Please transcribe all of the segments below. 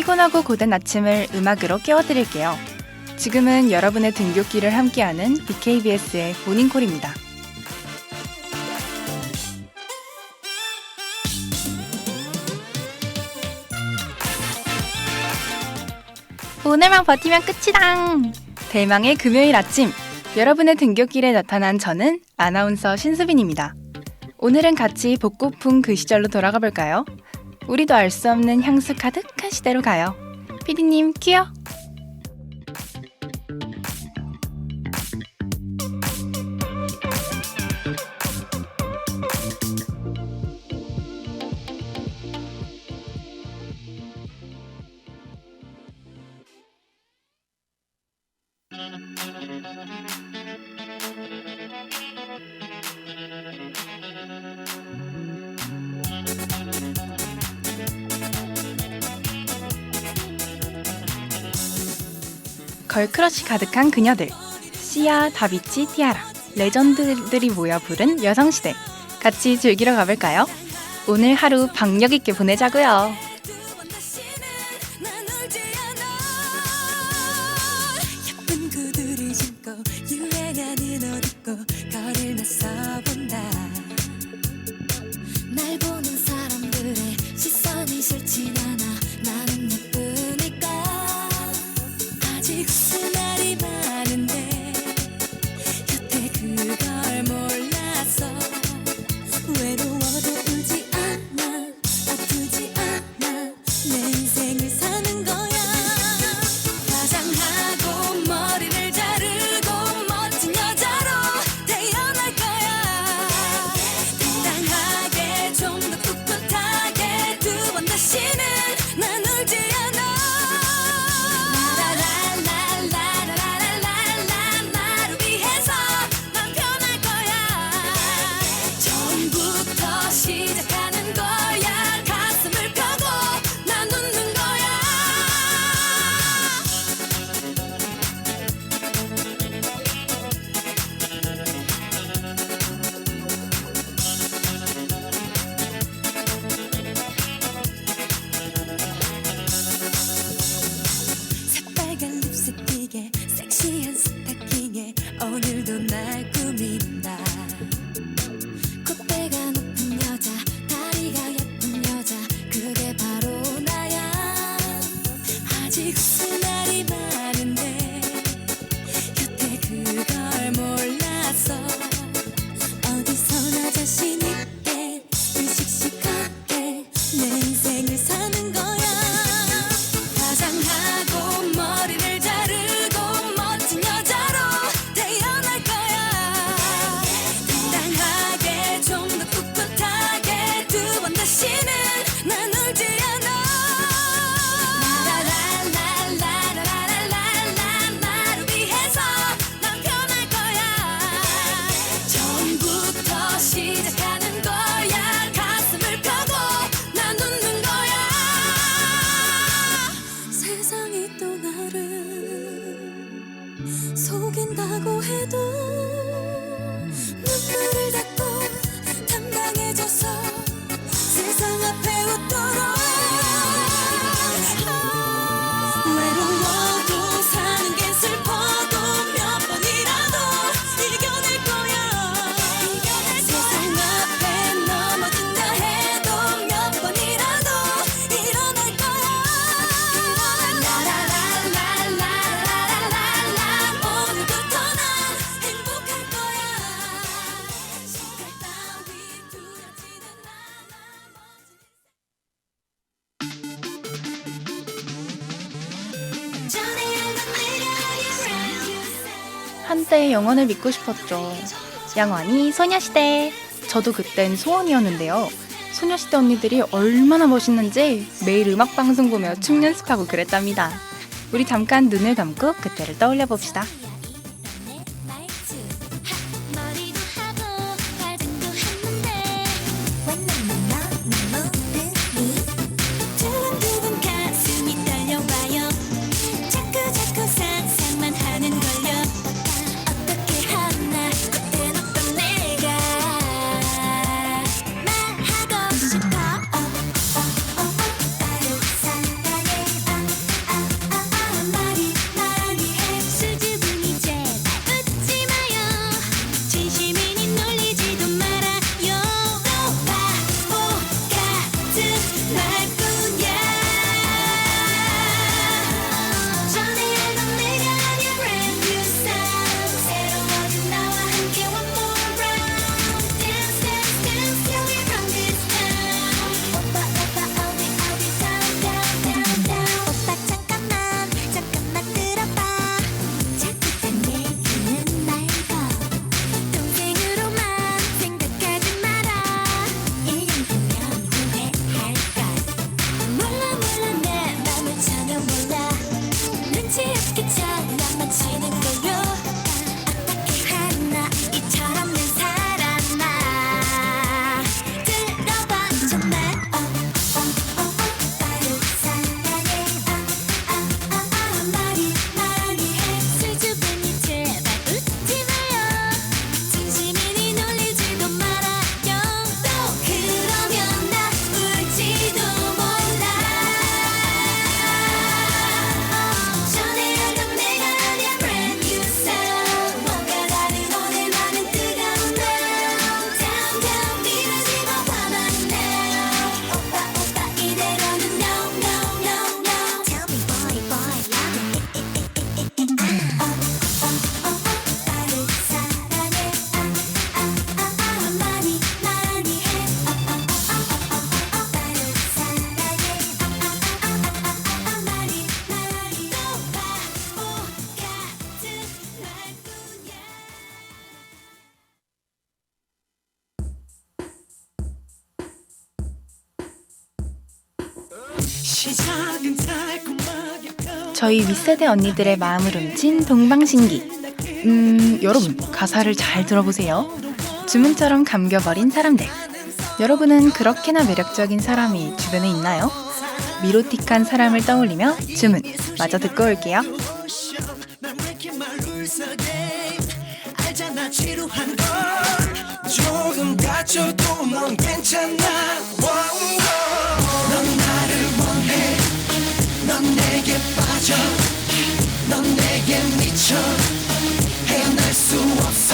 피곤하고 고된 아침을 음악으로 깨워드릴게요. 지금은 여러분의 등굣길을 함께하는 BKBS의 모닝콜입니다. 오늘만 버티면 끝이당! 대망의 금요일 아침, 여러분의 등굣길에 나타난 저는 아나운서 신수빈입니다. 오늘은 같이 복고풍 그 시절로 돌아가 볼까요? 우리도 알 수 없는 향수 가득한 시대로 가요. 피디님 큐어! 걸크러쉬 가득한 그녀들 시아, 다비치, 티아라 레전드들이 모여 부른 여성시대 같이 즐기러 가볼까요? 오늘 하루 박력 있게 보내자고요. mistakes. 한때 영원을 믿고 싶었죠. 양환이 소녀시대. 저도 그땐 소원이었는데요. 소녀시대 언니들이 얼마나 멋있는지 매일 음악 방송 보며 춤 연습하고 그랬답니다. 우리 잠깐 눈을 감고 그때를 떠올려 봅시다. 저희 윗세대 언니들의 마음을 훔친 동방신기. 음, 여러분, 가사를 잘 들어보세요. 주문처럼 감겨버린 사람들. 여러분은 그렇게나 매력적인 사람이 주변에 있나요? 미로틱한 사람을 떠올리며 주문 마저 듣고 올게요. 빠져 넌 내게 미쳐. 헤어날 수 없어.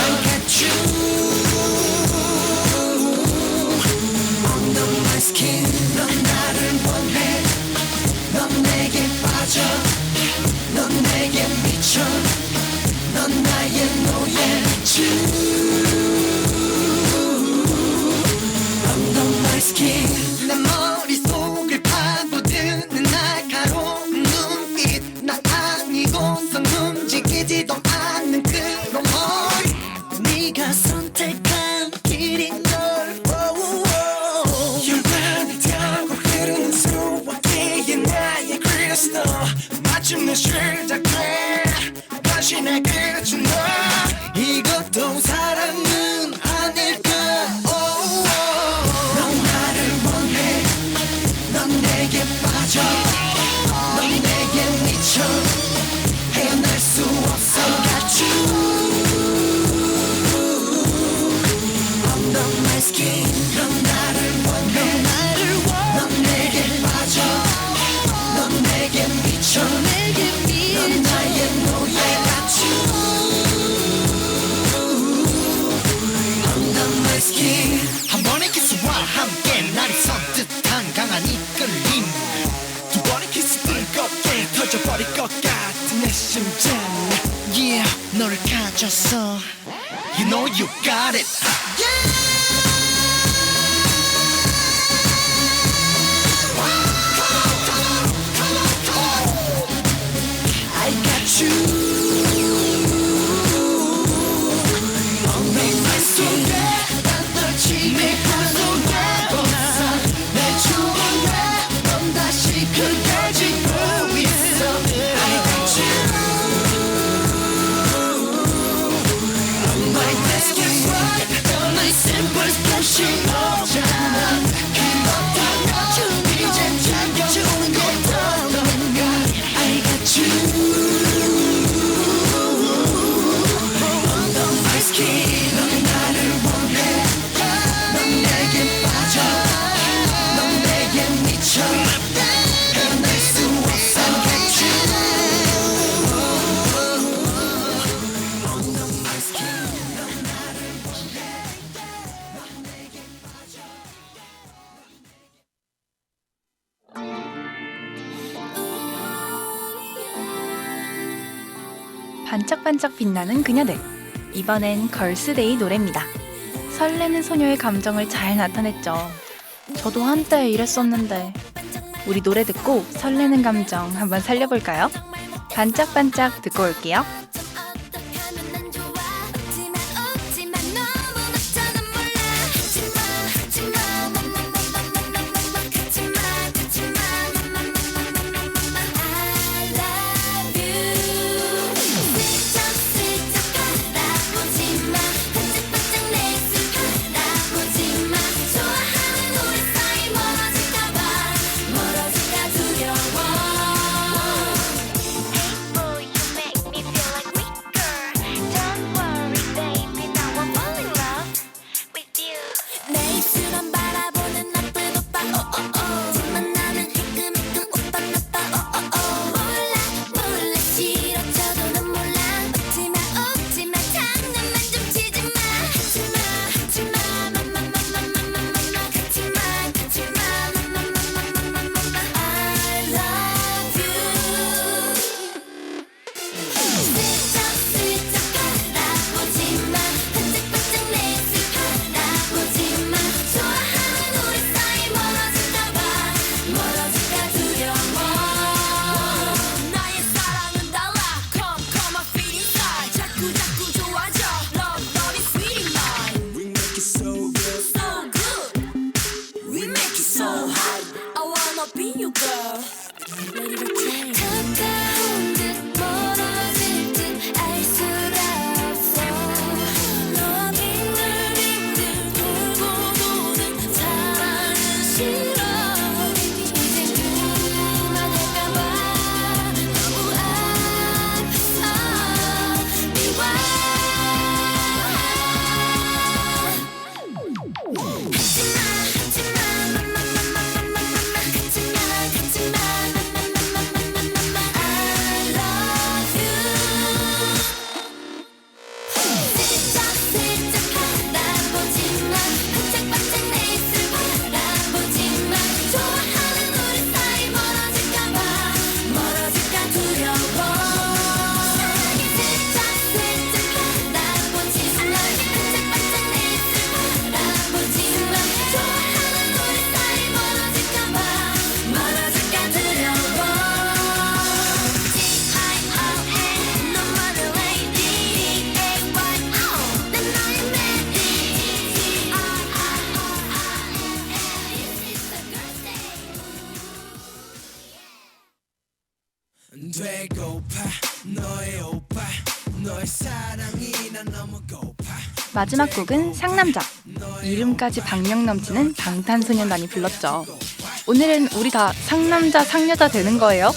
i strange. I 반짝반짝 빛나는 그녀들. 이번엔 걸스데이 노래입니다. 설레는 소녀의 감정을 잘 나타냈죠. 저도 한때 이랬었는데. 우리 노래 듣고 설레는 감정 한번 살려볼까요? 반짝반짝 듣고 올게요. 고파. 너의 오빠 너의 사랑이 난 너무 고파. 마지막 곡은 상남자. 이름까지 박력 넘치는 방탄소년단이 불렀죠. 오늘은 우리 다 상남자 상여자 되는 거예요?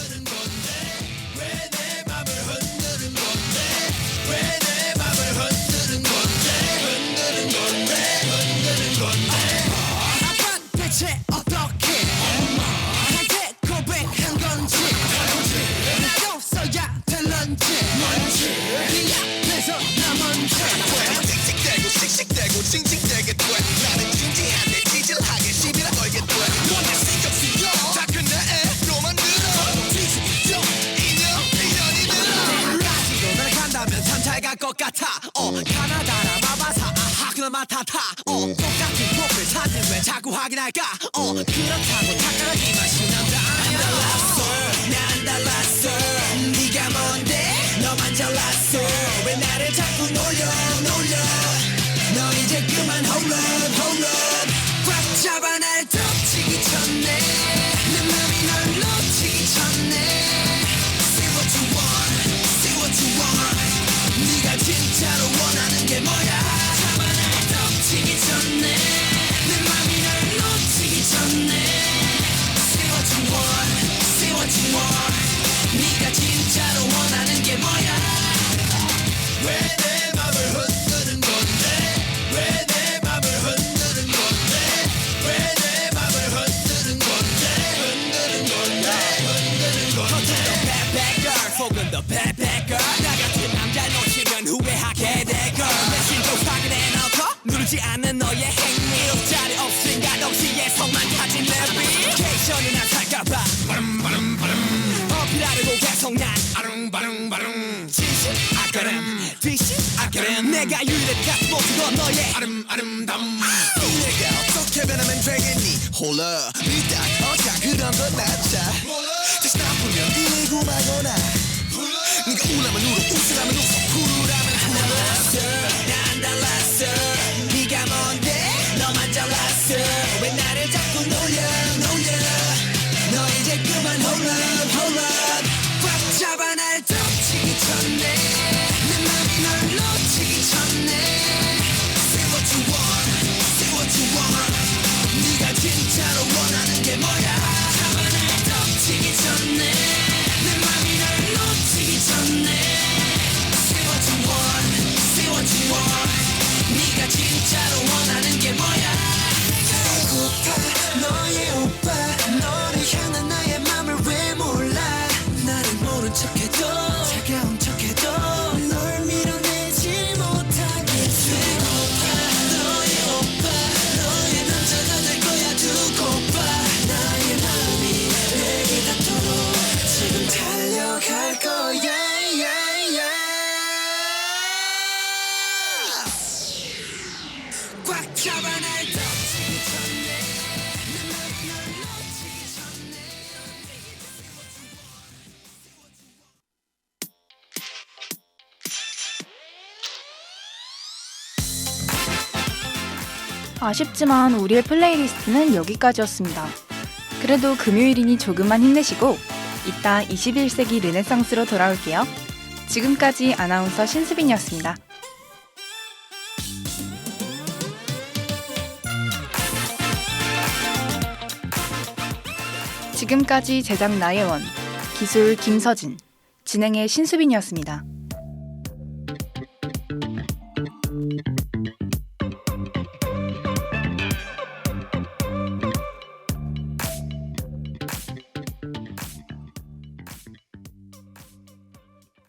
생각이 날까? 어 그렇다고 탁하기만 내가 유일한 가스보트건 너의 아름 아름다움. 내가 어떻게 변하면 되겠니? 홀라 미딱 어차 그런 건 낫자. 다시 나쁘면 이리고 마거나. 네가 울라면 울어 웃으라면 웃어 구르라면 구르라 난달 아쉽지만 우리의 플레이리스트는 여기까지였습니다. 그래도 금요일이니 조금만 힘내시고 이따 21세기 르네상스로 돌아올게요. 지금까지 아나운서 신수빈이었습니다. 지금까지 제작 나예원, 기술 김서진, 진행의 신수빈이었습니다.